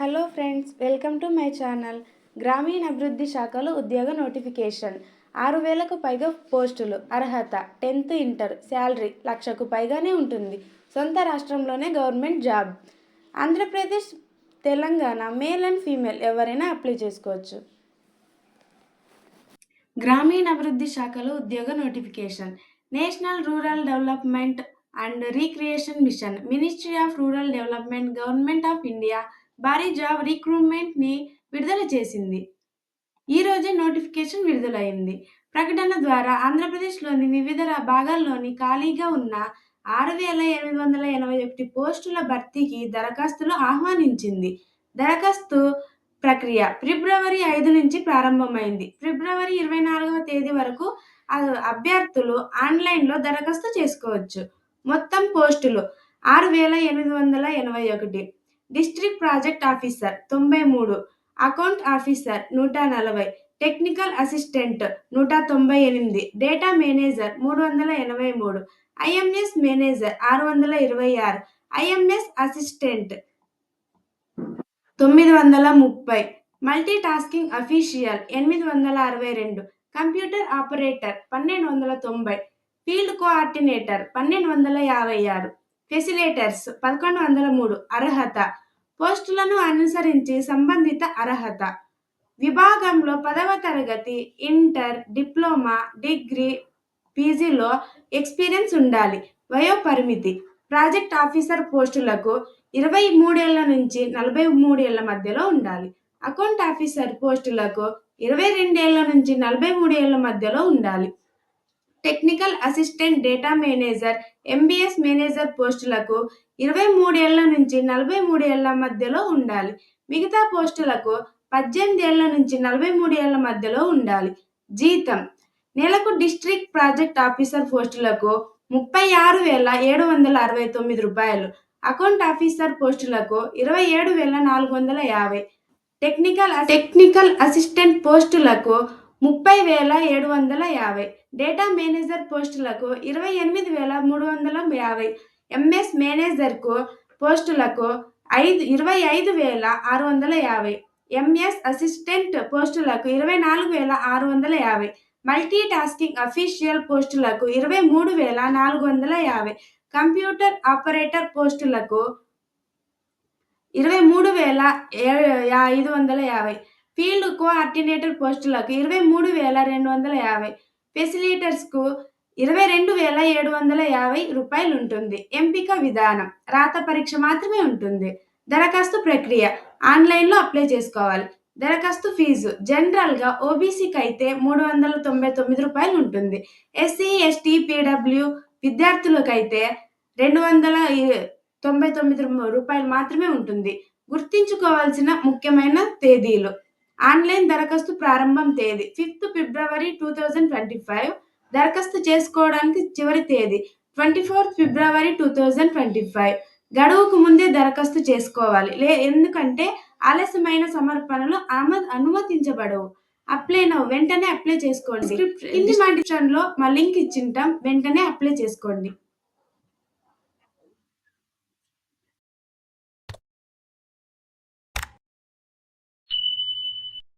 Hello friends welcome to my channel. గ్రామీణ అభివృద్ధి శాఖలో ఉద్యోగ నోటిఫికేషన్. ఆరు వేలకు పైగా పోస్టులు అర్హత టెన్త్ ఇంటర్ శాలరీ లక్షకు పైగానే ఉంటుంది. సొంత రాష్ట్రంలోనే government job. Andhra Pradesh Telangana male and female ఎవరైనా అప్లై చేసుకోవచ్చు. గ్రామీణ అభివృద్ధి శాఖలో ఉద్యోగ notification. National rural development and recreation mission ministry of rural development government of India భారీ జాబ్ రిక్రూట్మెంట్ని విడుదల చేసింది. ఈ రోజే నోటిఫికేషన్ విడుదలైంది. ప్రకటన ద్వారా ఆంధ్రప్రదేశ్లోని వివిధ భాగాల్లోని ఖాళీగా ఉన్న ఆరు వేల ఎనిమిది వందల ఎనభై ఒకటి పోస్టుల భర్తీకి దరఖాస్తులు ఆహ్వానించింది. దరఖాస్తు ప్రక్రియ ఫిబ్రవరి ఐదు నుంచి ప్రారంభమైంది. ఫిబ్రవరి ఇరవై నాలుగవ తేదీ వరకు అభ్యర్థులు ఆన్లైన్లో దరఖాస్తు చేసుకోవచ్చు. మొత్తం పోస్టులు ఆరు వేల ఎనిమిది వందల ఎనభై ఒకటి. డిస్ట్రిక్ట్ ప్రాజెక్ట్ ఆఫీసర్ తొంభై మూడు అకౌంట్ ఆఫీసర్ నూట నలభై టెక్నికల్ అసిస్టెంట్ నూట తొంభై ఎనిమిది డేటా మేనేజర్ మూడు వందల ఎనభై మూడు ఐఎంఎస్ మేనేజర్ ఆరు వందల ఇరవై ఆరు ఐఎంఎస్ అసిస్టెంట్ తొమ్మిది వందల ముప్పై మల్టీ టాస్కింగ్ అఫీషియల్ ఎనిమిది వందల అరవై రెండు కంప్యూటర్ ఆపరేటర్ పన్నెండు వందల తొంభై ఫీల్డ్ కోఆర్డినేటర్ పన్నెండు వందల యాభై ఆరు. ఫెసిలేటర్స్ పదకొండు వందల మూడు అర్హత. పోస్టులను అనుసరించి సంబంధిత అర్హత. విభాగంలో పదవ తరగతి ఇంటర్ డిప్లొమా డిగ్రీ పీజీలో ఎక్స్పీరియన్స్ ఉండాలి. వయో పరిమితి ప్రాజెక్ట్ ఆఫీసర్ పోస్టులకు ఇరవై మూడేళ్ళ నుంచి నలభై మూడేళ్ళ మధ్యలో ఉండాలి. అకౌంట్ ఆఫీసర్ పోస్టులకు ఇరవై రెండేళ్ళ నుంచి నలభై మూడేళ్ళ మధ్యలో ఉండాలి. Technical assistant data manager MBS manager పోస్టులకు ఇరవై మూడేళ్ళ నుంచి నలభై మూడేళ్ళ మధ్యలో ఉండాలి. మిగతా పోస్టులకు పద్దెనిమిది ఏళ్ళ నుంచి నలభై మూడు ఏళ్ళ మధ్యలో ఉండాలి. జీతం. నెలకు డిస్ట్రిక్ట్ ప్రాజెక్ట్ ఆఫీసర్ పోస్టులకు ముప్పై ఆరు వేల ఏడు వందల అరవై తొమ్మిది రూపాయలు. అకౌంట్ ఆఫీసర్ పోస్టులకు ఇరవై ఏడు వేల నాలుగు వందల యాభై. టెక్నికల్ టెక్నికల్ అసిస్టెంట్ పోస్టులకు ముప్పై వేల ఏడు వందల యాభై. డేటా మేనేజర్ పోస్టులకు ఇరవై ఎనిమిది వేల మూడు వందల యాభై. ఎంఎస్ మేనేజర్కు పోస్టులకు ఐదు ఇరవై ఐదు వేల ఆరు వందల యాభై. ఎంఎస్ అసిస్టెంట్ పోస్టులకు ఇరవై నాలుగు వేల ఆరు వందల యాభై. మల్టీ టాస్కింగ్ అఫీషియల్ పోస్టులకు ఇరవై మూడు వేల నాలుగు వందల యాభై. కంప్యూటర్ ఆపరేటర్ పోస్టులకు ఇరవై మూడు వేల ఏ- ఐదు వందల యాభై. ఫీల్డ్ కోఆర్డినేటర్ పోస్టులకు ఇరవై మూడు వేల రెండు వందల యాభై ఫెసిలిటర్స్కు ఇరవై రెండు వేల ఏడు వందల యాభై రూపాయలు ఉంటుంది ఎంపిక విధానం రాత పరీక్ష మాత్రమే ఉంటుంది. దరఖాస్తు ప్రక్రియ ఆన్లైన్లో అప్లై చేసుకోవాలి. దరఖాస్తు ఫీజు జనరల్గా ఓబీసీకి అయితే మూడు వందల తొంభై తొమ్మిది రూపాయలు ఉంటుంది ఎస్సీ ఎస్టీ పీడబ్ల్యూ విద్యార్థులకైతే రెండు వందల తొంభై తొమ్మిది రూపాయలు మాత్రమే ఉంటుంది. గుర్తించుకోవాల్సిన ముఖ్యమైన తేదీలు. ఆన్లైన్ దరఖాస్తు ప్రారంభం తేదీ fifth February two thousand twenty five. దరఖాస్తు చేసుకోవడానికి చివరి తేదీ twenty fourth February two thousand twenty five. గడువుకు ముందే దరఖాస్తు చేసుకోవాలి. లే ఎందుకంటే ఆలస్యమైన సమర్పణలు అమ అనుమతించబడవు. అప్లై నవ్వు వెంటనే అప్లై చేసుకోండి. కింది మా లో మా లింక్ ఇచ్చింటాం వెంటనే అప్లై చేసుకోండి.